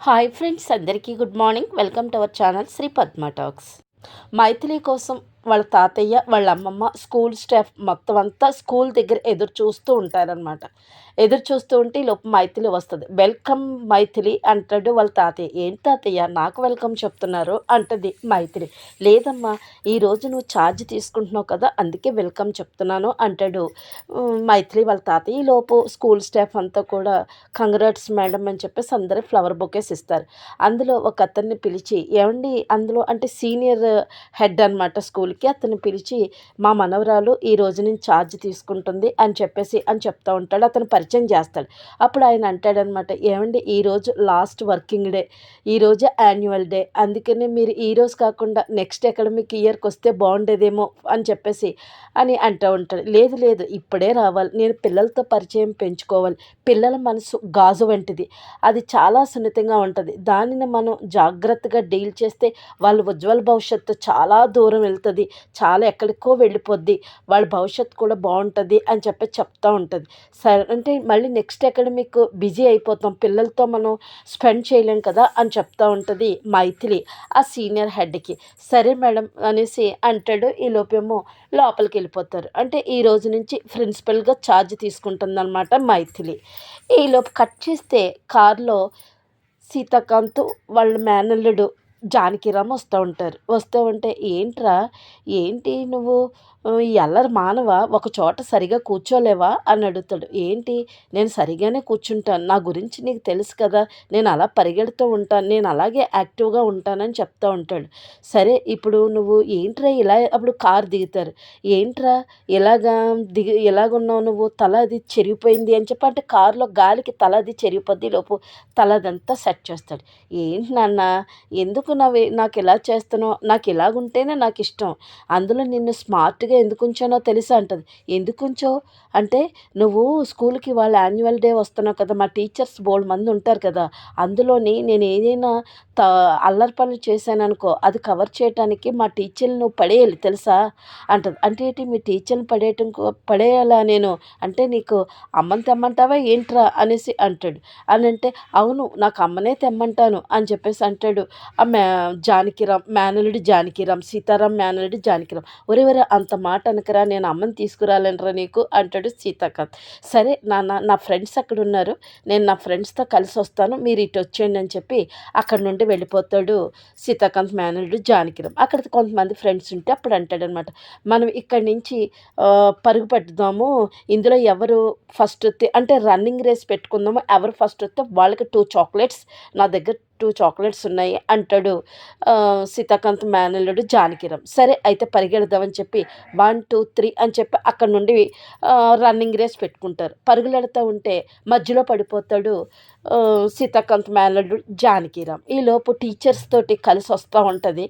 Hi friends అందరికీ good morning. Welcome to our channel Sri Padma talks. Maithili కోసం వాళ్ళ తాతయ్య వాళ్ళ అమ్మమ్మ స్కూల్ స్టాఫ్ మొత్తం అంతా స్కూల్ దగ్గర ఎదురు చూస్తూ ఉంటారనమాట ఎదురు చూస్తూ ఉంటే ఈ లోపు మైథిలి వస్తుంది. వెల్కమ్ మైథిలి అంటాడు వాళ్ళ తాతయ్య. ఏం తాతయ్య? నాకు వెల్కమ్ చెప్తున్నారు అంటది మైథిలి. లేదమ్మా ఈరోజు నువ్వు ఛార్జ్ తీసుకుంటున్నావు కదా అందుకే వెల్కమ్ చెప్తున్నాను అంటాడు మైథిలి వాళ్ళ తాతయ్య. ఈ లోపు స్కూల్ స్టాఫ్ అంతా కూడా కంగ్రాట్స్ మేడం అని చెప్పేసి అందరూ ఫ్లవర్ బొకేస్ ఇస్తారు. అందులో ఒక అతన్ని పిలిచి ఏమండి అందులో అంటే సీనియర్ హెడ్ అనమాట స్కూల్కి అతన్ని పిలిచి మా మనవరాలు ఈ రోజు నుంచి ఛార్జ్ తీసుకుంటుంది అని చెప్పేసి అని చెప్తా ఉంటాడు. అతను పరిచయం పరిచయం చేస్తాడు. అప్పుడు ఆయన అంటాడనమాట ఏమండి ఈరోజు లాస్ట్ వర్కింగ్ డే ఈరోజు యాన్యువల్ డే అందుకనే మీరు ఈ రోజు కాకుండా నెక్స్ట్ అకాడమిక్ ఇయర్కి వస్తే బాగుండేదేమో అని చెప్పేసి అని అంటూ ఉంటాడు. లేదు లేదు ఇప్పుడే రావాలి నేను పిల్లలతో పరిచయం పెంచుకోవాలి పిల్లల మనసు గాజు వంటిది అది చాలా సున్నితంగా ఉంటుంది దానిని మనం జాగ్రత్తగా డీల్ చేస్తే వాళ్ళ ఉజ్వల భవిష్యత్తు చాలా దూరం వెళ్తుంది చాలా ఎక్కడికో వెళ్ళిపోద్ది వాళ్ళ భవిష్యత్తు కూడా బాగుంటుంది అని చెప్పి చెప్తూ ఉంటుంది. సరే అంటే మళ్ళీ నెక్స్ట్ అకాడమిక్ బిజీ అయిపోతాం పిల్లలతో మనం స్పెండ్ చేయలేం కదా అని చెప్తూ ఉంటుంది మైథిలి ఆ సీనియర్ హెడ్కి సరే మేడం అనేసి అంటాడు ఈ లోపేమో లోపలికి వెళ్ళిపోతారు. అంటే ఈ రోజు నుంచి ప్రిన్సిపల్గా ఛార్జ్ తీసుకుంటుందన్నమాట మైథిలి. ఈలోపు కట్ చేస్తే కారులో సీతాకాంత్ వాళ్ళ మేనల్లుడు జానకిరామ్ వస్తూ ఉంటారు. వస్తూ ఉంటే ఏంట్రా? ఏంటి నువ్వు? ఎల్లరి మానవ? ఒక చోట సరిగా కూర్చోలేవా? అని అడుగుతాడు. ఏంటి? నేను సరిగానే కూర్చుంటాను. నా గురించి నీకు తెలుసు కదా. నేను అలా పరిగెడుతూ ఉంటాను. నేను అలాగే యాక్టివ్గా ఉంటానని చెప్తూ ఉంటాడు. సరే ఇప్పుడు నువ్వు ఏంట్రా ఇలా అప్పుడు కారు దిగుతారు. ఏంట్రా? ఇలాగా దిగి ఎలాగున్నావు నువ్వు? తల అది చెరిగిపోయింది అని చెప్పి అంటే కారులో గాలికి తల అది చెరిగిపోద్ది లోపు తల అదంతా సెట్ చేస్తాడు. ఏంటి నాన్న? ఎందుకు నవ్వు? నాకు ఇలా చేస్తానో? నాకు ఇలాగుంటేనే నాకు ఇష్టం. అందులో నిన్ను స్మార్ట్గా ఎందుకు ఉంచానో తెలుసా అంటది. ఎందుకు ఉంచావు? అంటే నువ్వు స్కూల్కి వాళ్ళ యాన్యువల్ డే వస్తున్నావు కదా మా టీచర్స్ బోల్డ్ మంది ఉంటారు కదా అందులోని నేను ఏదైనా త అల్లరి పనులు చేశాను అనుకో అది కవర్ చేయడానికి మా టీచర్ని నువ్వు పడేయాలి తెలుసా? అంటది. అంటే ఏంటి? మీ టీచర్ని పడేయటం కో- పడేయాలా నేను? అంటే నీకు అమ్మని తెమ్మంటావా ఏంట్రా అనేసి అంటాడు. అని అంటే అవును నాకు అమ్మనే తెమ్మంటాను అని చెప్పేసి అంటాడు. ఆ మే జానకిరామ్ మేనలుడి జానకిరామ్ సీతారాం మేనలుడి జానకిరామ్. ఒరే ఒరే అంత మాట అనకరా నేను అమ్మని తీసుకురాలేనరా నీకు అంటాడు సీతాకాంత్. సరే నాన్న నా ఫ్రెండ్స్ అక్కడ ఉన్నారు నేను నా ఫ్రెండ్స్తో కలిసి వస్తాను మీరు ఇటు వచ్చేయండి అని చెప్పి అక్కడ నుండి వెళ్ళిపోతాడు సీతాకాంత్ మేనలుడు జానకిరామ్. అక్కడ కొంతమంది ఫ్రెండ్స్ ఉంటే అప్పుడు అంటాడనమాట మనం ఇక్కడి నుంచి పరుగు పెట్టుదాము ఇందులో ఎవరు ఫస్ట్ వస్తే అంటే రన్నింగ్ రేస్ పెట్టుకుందాము ఎవరు ఫస్ట్ వస్తే వాళ్ళకి టూ చాక్లెట్స్ నా దగ్గర టూ చాక్లెట్స్ ఉన్నాయి అంటాడు సీతాకాంత్ మేనల్లుడు జానకిరామ్. సరే అయితే పరిగెడదామని చెప్పి వన్ టూ త్రీ అని చెప్పి అక్కడ నుండి రన్నింగ్ రేస్ పెట్టుకుంటారు. పరుగులెడతా ఉంటే మధ్యలో పడిపోతాడు సీతాకాంత్ మేనల్లుడు జానకిరామ్. ఈ లోపు టీచర్స్ తోటి కలిసి వస్తూ ఉంటుంది.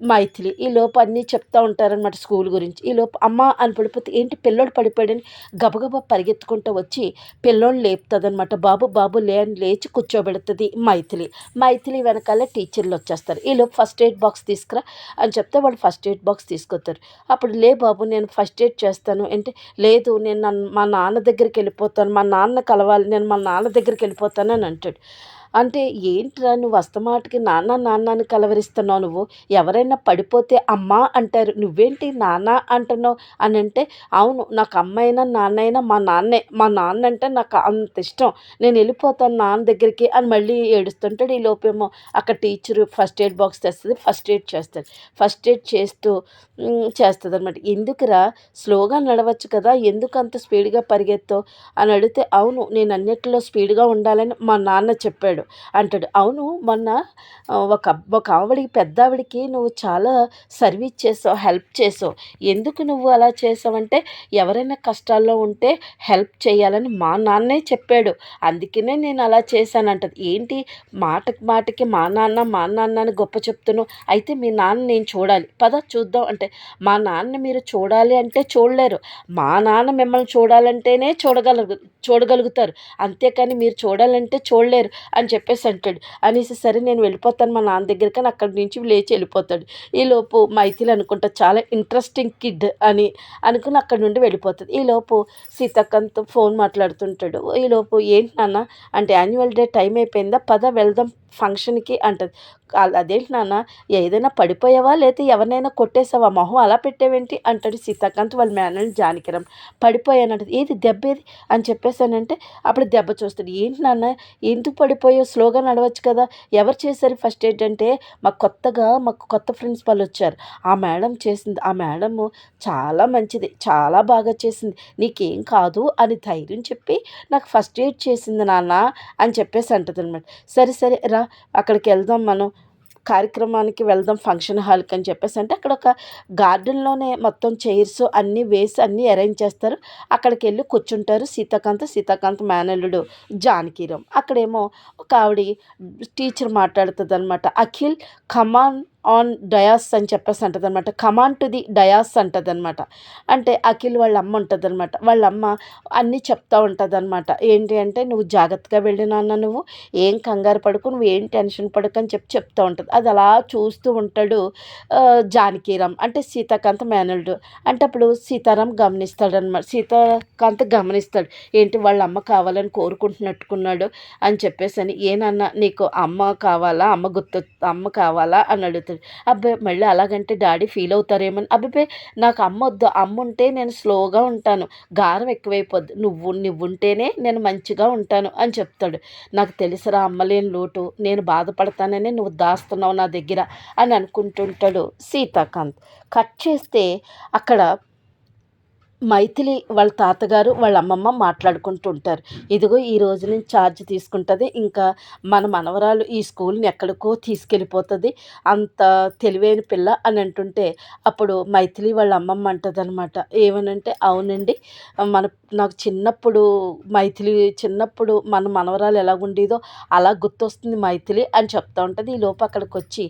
మైథిలి. ఈ లోపు అన్నీ చెప్తూ ఉంటారనమాట స్కూల్ గురించి. ఈ లోపు అమ్మ అని పడిపోతే ఏంటి పిల్లోడు పడిపోయాడని గబగబా పరిగెత్తుకుంటూ వచ్చి పిల్లోడు లేపుతుందనమాట బాబు బాబు లే అని లేచి కూర్చోబెడుతుంది మైథిలి. మైథిలి వెనకాల టీచర్లు వచ్చేస్తారు. ఈ లోపు ఫస్ట్ ఎయిడ్ బాక్స్ తీసుకురా అని చెప్తే వాళ్ళు ఫస్ట్ ఎయిడ్ బాక్స్ తీసుకొస్తారు. అప్పుడు లే బాబు నేను ఫస్ట్ ఎయిడ్ చేస్తాను. అంటే లేదు నేను నన్ను మా నాన్న దగ్గరికి వెళ్ళిపోతాను. మా నాన్న కలవాలి. నేను మా నాన్న దగ్గరికి వెళ్ళిపోతాను అని అంటాడు. అంటే ఏంట్రా నువ్వు అస్తమాటికి నాన్న నాన్నని కలవరిస్తున్నావు నువ్వు? ఎవరైనా పడిపోతే అమ్మ అంటారు. నువ్వేంటి నాన్న అంటున్నావు? అని అంటే అవును నాకు అమ్మైనా నాన్నైనా మా నాన్నే మా నాన్న అంటే నాకు అంత ఇష్టం. నేను వెళ్ళిపోతాను నాన్న దగ్గరికి అని మళ్ళీ ఏడుస్తుంటాడు ఈ లోపేమో. అక్కడ టీచరు ఫస్ట్ ఎయిడ్ బాక్స్ తెస్తుంది ఫస్ట్ ఎయిడ్ చేస్తుంది. ఫస్ట్ ఎయిడ్ చేస్తూ చేస్తుంది అనమాట ఎందుకురా? స్లోగా నడవచ్చు కదా ఎందుకు అంత స్పీడ్గా పరిగెత్తావు? అని అడిగితే అవును నేను అన్నిటిలో స్పీడ్గా ఉండాలని మా నాన్న చెప్పాడు. అంటాడు. అవును మొన్న ఒక ఒక ఆవిడికి పెద్ద ఆవిడికి నువ్వు చాలా సర్వీస్ చేసావు హెల్ప్ చేసావు. ఎందుకు నువ్వు అలా చేసావంటే ఎవరైనా కష్టాల్లో ఉంటే హెల్ప్ చేయాలని మా నాన్నే చెప్పాడు. అందుకనే నేను అలా చేశానంటది ఏంటి? మాటకి మాటకి మా నాన్న మా నాన్న అని గొప్ప చెప్తున్నావు. అయితే మీ నాన్న నేను చూడాలి. పద చూద్దాం అంటే మా నాన్న మీరు చూడాలి అంటే చూడలేరు. మా నాన్న మిమ్మల్ని చూడాలంటేనే చూడగలరు చూడగలుగుతారు. అంతేకాని మీరు చూడాలంటే చూడలేరు అని అని చెప్పేసి అంటాడు. అనేసి సరే నేను వెళ్ళిపోతాను మా నాన్న దగ్గరికి కానీ అక్కడి నుంచి లేచి వెళ్ళిపోతాడు. ఈలోపు మైథిలి అనుకుంటా చాలా ఇంట్రెస్టింగ్ కిడ్ అని అనుకుని అక్కడి నుండి వెళ్ళిపోతుంది ఈలోపు సీతక్కతో ఫోన్ మాట్లాడుతుంటాడు. ఈలోపు ఏంటి నాన్న అంటే యాన్యువల్ డే టైం అయిపోయిందా? పద వెళ్దాం ఫంక్షన్కి అంటది. అదేంటి నాన్న ఏదైనా పడిపోయావా? లేకపోతే ఎవరినైనా కొట్టేసావా? మొహం అలా పెట్టేవేంటి? అంటాడు సీతాకాంత్ వాళ్ళ మేనల్ని జానకిరం పడిపోయానంటది. ఏది దెబ్బ ఏది? అని చెప్పేసానంటే అప్పుడు దెబ్బ చూస్తాడు. ఏంటి నాన్న ఎందుకు పడిపోయావు? స్లోగా నడవచ్చు కదా. ఎవరు చేశారు ఫస్ట్ ఎయిడ్ అంటే మాకు కొత్తగా మాకు కొత్త ప్రిన్సిపల్ వచ్చారు. ఆ మేడం చేసింది ఆ మేడము చాలా మంచిది చాలా బాగా చేసింది. నీకేం కాదు అని ధైర్యం చెప్పి నాకు ఫస్ట్ ఎయిడ్ చేసింది నాన్న అని చెప్పేసి అంటదనమాట సరే సరే రా అక్కడికి వెళ్దాం మనం. కార్యక్రమానికి వెళ్దాం ఫంక్షన్ హాల్కి అని చెప్పేసి అంటే అక్కడ ఒక గార్డెన్లోనే మొత్తం చైర్స్ అన్నీ వేసి అన్నీ అరేంజ్ చేస్తారు. అక్కడికి వెళ్ళి కూర్చుంటారు సీతాకాంత్ సీతాకాంత్ మేనల్లుడు జానకీరామ్. అక్కడేమో ఒక ఆవిడ టీచర్ మాట్లాడుతుంది అనమాట అఖిల్ కమాన్ ఆన్ డయాస్ అని చెప్పేసి అంటది అనమాట కమాన్ టు ది డయాస్ అంటది అనమాట అంటే అఖిల్ వాళ్ళ అమ్మ ఉంటుంది అనమాట వాళ్ళ అమ్మ అన్నీ చెప్తా ఉంటుంది అనమాట ఏంటి అంటే నువ్వు జాగ్రత్తగా వెళ్ళినాన్న నువ్వు. ఏం కంగారు పడుకు. నువ్వు ఏం టెన్షన్ పడుకు అని చెప్పి చెప్తూ ఉంటుంది. అది అలా చూస్తూ ఉంటాడు జానకీరామ్. అంటే సీతాకాంత్ మేనల్డు అంటే అప్పుడు సీతారాం గమనిస్తాడు అనమాట సీతాకాంత్ గమనిస్తాడు. ఏంటి వాళ్ళ అమ్మ కావాలని కోరుకుంటున్నట్టుకున్నాడు అని చెప్పేసి అని. ఏనన్నా నీకు అమ్మ కావాలా? అమ్మ గుర్తు అమ్మ కావాలా? అని అడుగుతాడు. అబ్బాయి మళ్ళీ అలాగంటే డాడీ ఫీల్ అవుతారేమని అబ్బాయి నాకు అమ్మ వద్దు అమ్మ ఉంటే నేను స్లోగా ఉంటాను గారం ఎక్కువైపోద్ది నువ్వు నువ్వు ఉంటేనే నేను మంచిగా ఉంటాను అని చెప్తాడు. నాకు తెలుసురా అమ్మలేని లోటు నేను బాధపడతానని నువ్వు దాస్తున్నావు నా దగ్గర అని అనుకుంటుంటాడు సీతాకాంత్. కట్ చేస్తే అక్కడ మైథిలి వాళ్ళ తాతగారు వాళ్ళ అమ్మమ్మ మాట్లాడుకుంటూ ఉంటారు ఇదిగో ఈ రోజు నుంచి ఛార్జ్ తీసుకుంటుంది. ఇంకా మన మనవరాలు ఈ స్కూల్ని ఎక్కడికో తీసుకెళ్ళిపోతుంది. అంత తెలివైన పిల్ల అని అంటుంటే అప్పుడు మైథిలి వాళ్ళ అమ్మమ్మ అంటుంది అనమాట ఏమనంటే అవునండి మన నాకు చిన్నప్పుడు మైథిలి చిన్నప్పుడు మన మనవరాలు ఎలా ఉండేదో అలా గుర్తొస్తుంది మైథిలి అని చెప్తా ఉంటుంది. ఈ లోపు అక్కడికి వచ్చి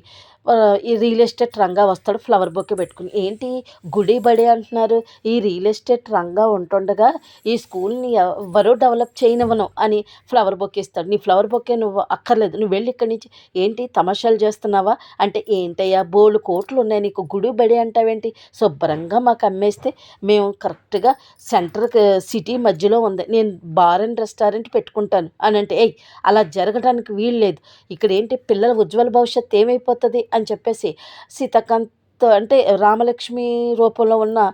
ఈ రియల్ ఎస్టేట్ రంగా వస్తాడు ఫ్లవర్ బొక్కే పెట్టుకుని. ఏంటి? గుడి బడి అంటున్నారు. ఈ రియల్ ఎస్టేట్ రంగా ఉంటుండగా ఈ స్కూల్ని ఎవరో డెవలప్ చేయనివ్వను అని ఫ్లవర్ బొక్ ఇస్తాడు. నీ ఫ్లవర్ బొకే నువ్వు అక్కర్లేదు. నువ్వు వెళ్ళి ఇక్కడి నుంచి ఏంటి తమాషాలు చేస్తున్నావా? అంటే ఏంటయ్యా? బోలు కోట్లు ఉన్నాయి నీకు. గుడి బడి అంటావేంటి? శుభ్రంగా మాకు అమ్మేస్తే మేము కరెక్ట్గా సెంటర్ సిటీ మధ్యలో ఉంది. నేను బార్ అండ్ రెస్టారెంట్ పెట్టుకుంటాను. అని అంటే ఏయ్ అలా జరగడానికి వీలు లేదు. ఇక్కడ ఏంటి పిల్లల ఉజ్వల భవిష్యత్తు ఏమైపోతుంది? అని చెప్పేసి సీతాకాంత్ అంటే రామలక్ష్మి రూపంలో ఉన్న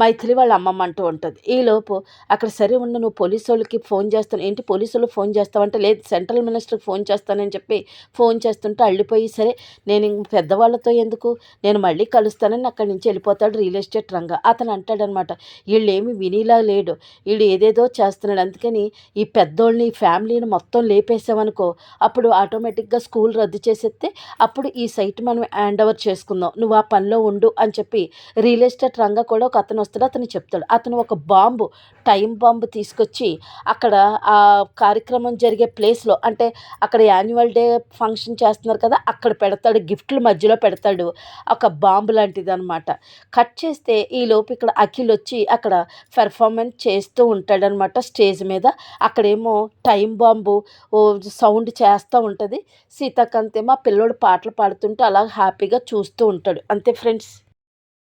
మైథిలి వాళ్ళ అమ్మమ్మ అంటూ ఉంటుంది. ఈలోపు అక్కడ సరే ఉన్న నువ్వు పోలీసు వాళ్ళకి ఫోన్ చేస్తాను. ఏంటి పోలీసు వాళ్ళు ఫోన్ చేస్తావంటే లేదు సెంట్రల్ మినిస్టర్కి ఫోన్ చేస్తానని చెప్పి ఫోన్ చేస్తుంటే అల్లిపోయి సరే నేను పెద్దవాళ్ళతో ఎందుకు? నేను మళ్ళీ కలుస్తానని అక్కడి నుంచి వెళ్ళిపోతాడు రియల్ ఎస్టేట్ రంగా. అతను అంటాడనమాట వీళ్ళేమి వినిలా లేడు. వీడు ఏదేదో చేస్తున్నాడు. అందుకని ఈ పెద్దోళ్ళని ఫ్యామిలీని మొత్తం లేపేసామనుకో అప్పుడు ఆటోమేటిక్గా స్కూల్ రద్దు చేసేస్తే అప్పుడు ఈ సైట్ మనం హ్యాండ్ ఓవర్ చేసుకుందాం. నువ్వు ఆ పనిలో ఉండు అని చెప్పి రియల్ ఎస్టేట్ రంగ కూడా ఒక అతను వస్తాడు అతను చెప్తాడు. అతను ఒక బాంబు టైం బాంబు తీసుకొచ్చి అక్కడ ఆ కార్యక్రమం జరిగే ప్లేస్లో అంటే అక్కడ యాన్యువల్ డే ఫంక్షన్ చేస్తున్నారు కదా అక్కడ పెడతాడు గిఫ్ట్లు మధ్యలో పెడతాడు. ఒక బాంబు లాంటిది అనమాట కట్ చేస్తే ఈ లోపు ఇక్కడ అఖిల్ వచ్చి అక్కడ పెర్ఫార్మెన్స్ చేస్తూ ఉంటాడనమాట స్టేజ్ మీద. అక్కడేమో టైం బాంబు ఓ సౌండ్ చేస్తూ ఉంటుంది. సీతాకాంత్ ఏమో ఆ పిల్లోడు పాటలు పాడుతుంటే అలా హ్యాపీగా చూస్తూ ఉంటాడు. అంతే ఫ్రెండ్స్.